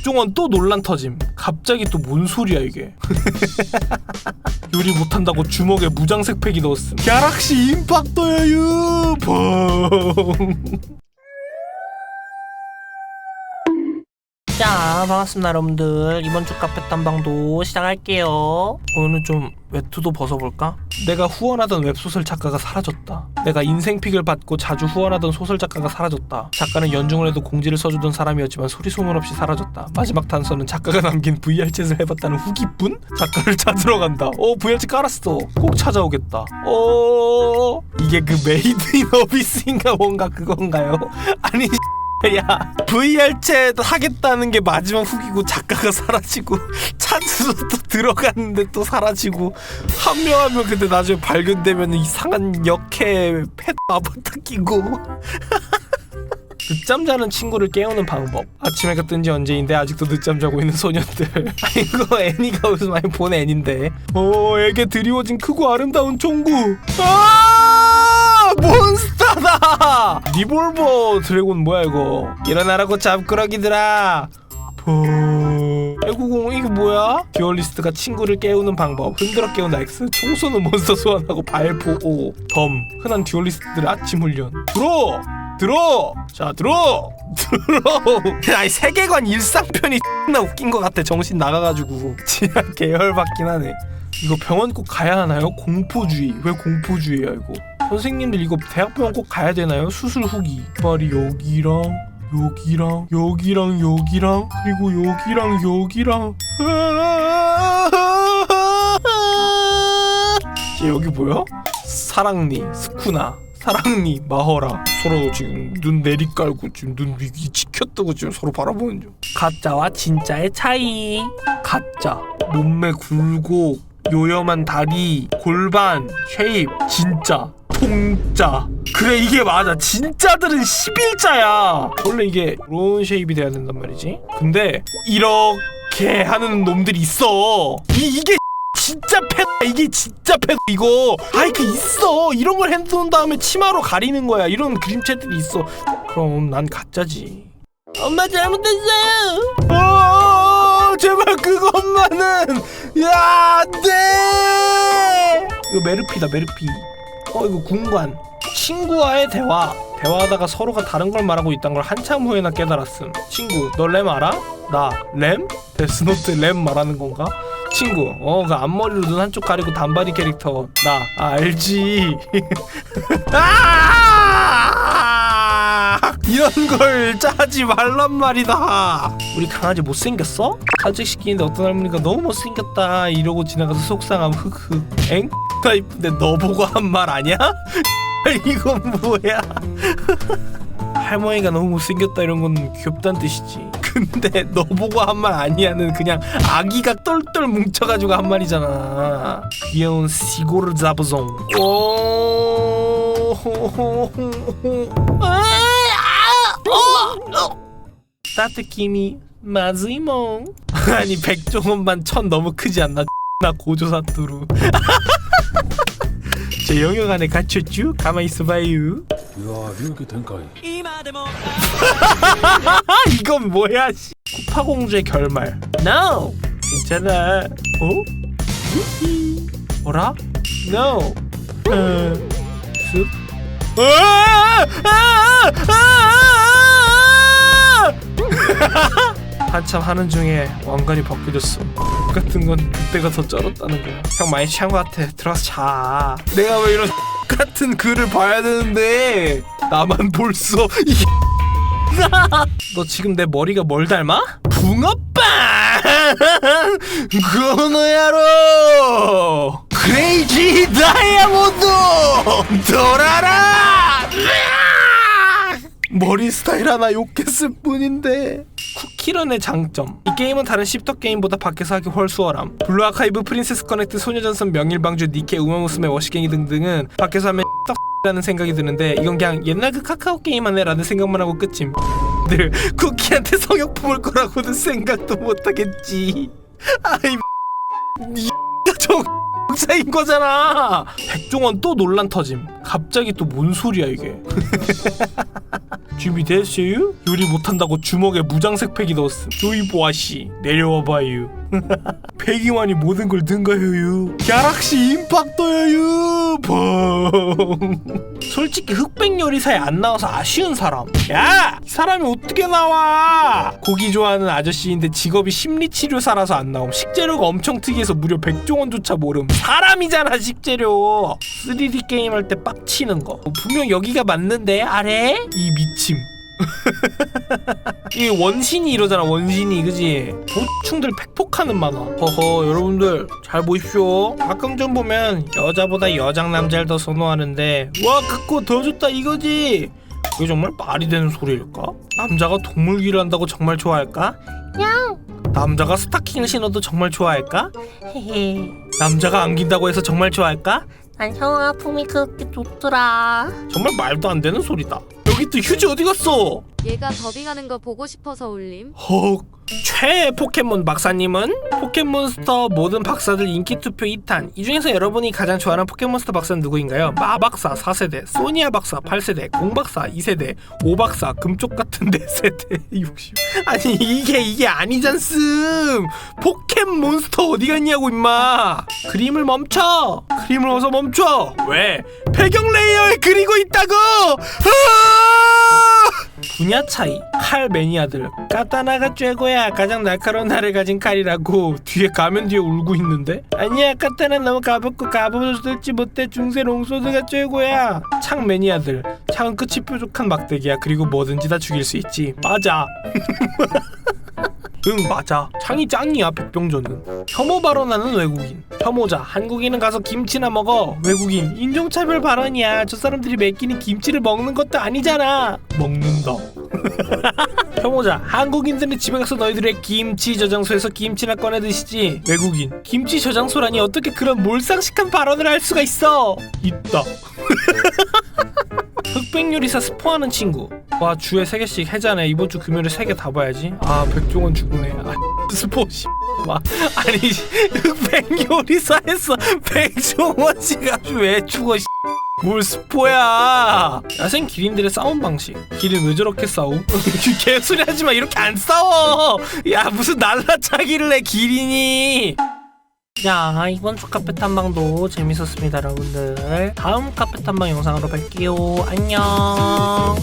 백종원 또 논란 터짐. 갑자기 또 뭔 소리야 이게? 요리 못한다고 주먹에 무장색 팩이 넣었음. 갤럭시 임팩터예요. 펑. 자 반갑습니다 여러분들. 이번 주 카페 탐방도 시작할게요. 오늘 좀 외투도 벗어볼까? 내가 후원하던 웹소설 작가가 사라졌다. 내가 인생픽을 받고 자주 후원하던 소설 작가가 사라졌다. 작가는 연중을 해도 공지를 써주던 사람이었지만 소리 소문 없이 사라졌다. 마지막 단서는 작가가 남긴 VR챗을 해봤다는 후기뿐? 작가를 찾으러 간다. 어 VR챗 깔았어. 꼭 찾아오겠다. 어 이게 그 메이드 인 어비스인가 뭔가 그건가요? 아니 야 VR챗 하겠다는 게 마지막 후기고 작가가 사라지고 찾으러 또 들어갔는데 또 사라지고 한명 하면 근데 나중에 발견되면 이상한 역해 펫 아바타 끼고. 늦잠 자는 친구를 깨우는 방법? 아침에가 뜬지 언제인데 아직도 늦잠 자고 있는 소년들. 아 이거 애니가 어디서 많이 본 애니인데. 오 애게 드리워진 크고 아름다운 종구. 아 몬스터다! 리볼버 드래곤 뭐야 이거? 일어나라고 잠꾸러기들아! 보 아이고 이거 뭐야? 듀얼리스트가 친구를 깨우는 방법. 흔들어 깨운 X. 총 쏘는 몬스터 소환하고 발포 O 덤 흔한 듀얼리스트들의 아침 훈련. 들어! 들어! 자 들어! 들어! 아니 세계관 일상편이 나 웃긴 것 같아. 정신 나가가지고. 진짜 계열받긴 하네. 이거 병원 꼭 가야 하나요? 공포주의. 왜 공포주의야 이거 선생님들 이거 대학병원 꼭 가야 되나요? 수술 후기. 말이 여기랑 여기랑 여기랑 여기랑 그리고 여기랑 여기랑. 쟤 여기 보여? 사랑니 스쿠나 사랑니 마허라. 서로 지금 눈 내리깔고 지금 눈 위기 치켜뜨고 지금 서로 바라보는 중. 가짜와 진짜의 차이. 가짜. 몸매 굴곡 요염한 다리 골반 쉐입. 진짜 통짜. 그래 이게 맞아. 진짜들은 11자야. 원래 이게 이런 쉐입이 돼야 된단 말이지. 근데 이렇게 하는 놈들이 있어. 이, 이게 진짜 패 이게 진짜 패 이거. 아이 그 있어. 이런 걸 해놓은 다음에 치마로 가리는 거야. 이런 그림체들이 있어. 그럼 난 가짜지. 엄마 잘못했어요. 어 제발 그것만은 야 안돼 이거 메르피다 메르피 어 이거 군관 친구와의 대화 대화하다가 서로가 다른 걸 말하고 있다는 걸 한참 후에나 깨달았음 친구 너 램 알아? 나 램? 데스노트 램 말하는 건가? 친구 어그 앞머리로 눈 한쪽 가리고 단발이 캐릭터 나 아, 알지 아! 이런 걸 짜지 말란 말이다. 우리 강아지 못생겼어? 산책시키는데 어떤 할머니가 너무 못생겼다. 이러고 지나가서 속상함 흑흑. 엥? 나 이쁜데 너 보고 한 말 아니야? 이건 뭐야? 할머니가 너무 못생겼다. 이런 건 귀엽다는 뜻이지. 근데 너 보고 한 말 아니야는 그냥 아기가 똘똘 뭉쳐가지고 한 말이잖아. 귀여운 시고르 자부송 오 따뜻김이 마지몽 아니 백종원만 천 너무 크지 않나 나 고조사투루 제 영역 안에 갇혔쥬? 가만히 있어봐유 이야 이렇게 된가이 이건 뭐야 씨. 쿠파공주의 결말 No 괜찮아 어? 어라? No 어. 쓱. 으아! 으아! 으아! 한참 하는 중에 왕관이 벗겨졌어. 같은 건 그때가 더 쩔었다는 거야. 형 많이 취한 것 같아. 들어가서 자. 내가 왜 이런 같은 글을 봐야 되는데? 나만 볼수 너 지금 내 머리가 뭘 닮아? 붕어빵! 그노야로! 크레이지 다이아몬드 돌아라! 머리 스타일 하나 욕했을 뿐인데. 쿠키런의 장점. 이 게임은 다른 씹덕 게임보다 밖에서 하기 훨 수월함. 블루 아카이브 프린세스 커넥트 소녀전선 명일방주 니케 우마무스메 워시갱이 등등은 밖에서 하면 떡라는 생각이 드는데 이건 그냥 옛날 그 카카오 게임 하네 라는 생각만 하고 끝임. 늘 쿠키한테 성역 품을 거라고는 생각도 못하겠지. 아이 이저 박사인 거잖아. 백종원 또 논란 터짐. 갑자기 또 뭔 소리야 이게 준비됐어요? 요리 못한다고 주먹에 무장색 팩이 넣었음. 조이 보아씨 내려와봐요. 백이만이 모든 걸 능가해요. 갸락시 임팍터예요. 펑 솔직히 흑백 요리사에 안 나와서 아쉬운 사람. 야! 이 사람이 어떻게 나와? 고기 좋아하는 아저씨인데 직업이 심리치료사라서 안 나옴. 식재료가 엄청 특이해서 무려 백종원조차 모름. 사람이잖아 식재료. 3D 게임 할 때 빡치는 거. 분명 여기가 맞는데 아래? 이 미침 이 원신이 이러잖아 원신이 그지 보충들 팩폭하는 만화 허허 여러분들 잘 보십시오 가끔 좀 보면 여자보다 여장 남자를 더 선호하는데 와 그거 더 좋다 이거지 그게 정말 말이 되는 소리일까? 남자가 동물기를 한다고 정말 좋아할까? 냥 남자가 스타킹을 신어도 정말 좋아할까? 헤헤 남자가 안긴다고 해서 정말 좋아할까? 난 혀아픔이 그렇게 좋더라. 정말 말도 안 되는 소리다 여기 또 휴지 어디 갔어? 얘가 더빙 하는 거 보고 싶어서 올림. 헉 최애 포켓몬 박사님은 포켓몬스터 모든 박사들 인기 투표 2탄 이 중에서 여러분이 가장 좋아하는 포켓몬스터 박사는 누구인가요? 마박사 4세대 소니아 박사 8세대 공박사 2세대 오박사 금쪽 같은 4세대 60 아니 이게 이게 아니잖음 포켓몬스터 어디 갔냐고 임마 그림을 멈춰 그림을 어서 멈춰 왜 배경 레이어에 그리고 있다고 아! 분야 차이. 칼 매니아들. 까타나가 최고야. 가장 날카로운 날을 가진 칼이라고. 뒤에 가면 뒤에 울고 있는데? 아니야 까타나 너무 가볍고 가보들지 못해. 중세 롱소드가 최고야. 창 매니아들. 창은 끝이 뾰족한 막대기야. 그리고 뭐든지 다 죽일 수 있지. 맞아. 응 맞아. 창이 짱이야 백병전은 혐오 발언하는 외국인. 혐오자. 한국인은 가서 김치나 먹어. 외국인. 인종차별 발언이야. 저 사람들이 매 끼니 김치를 먹는 것도 아니잖아. 먹는다 혐오자 한국인들은 집에 가서 너희들의 김치 저장소에서 김치나 꺼내 드시지. 외국인 김치 저장소라니 어떻게 그런 몰상식한 발언을 할 수가 있어? 있다. 흑백 요리사 스포하는 친구. 와 주에 세 개씩 해자네. 이번 주 금요일에 세개다 봐야지. 아 백종원 죽네. 아 스포 씨. 와, 아니 흑백 요리사에서 백종원 씨가 왜 죽어 씨. 뭘 스포야? 야생 기린들의 싸움 방식. 기린 왜 저렇게 싸움? 개소리 하지마. 이렇게 안 싸워. 야 무슨 날라차기를 해 기린이. 자 이번 주 카페 탐방도 재밌었습니다 여러분들. 다음 카페 탐방 영상으로 뵐게요. 안녕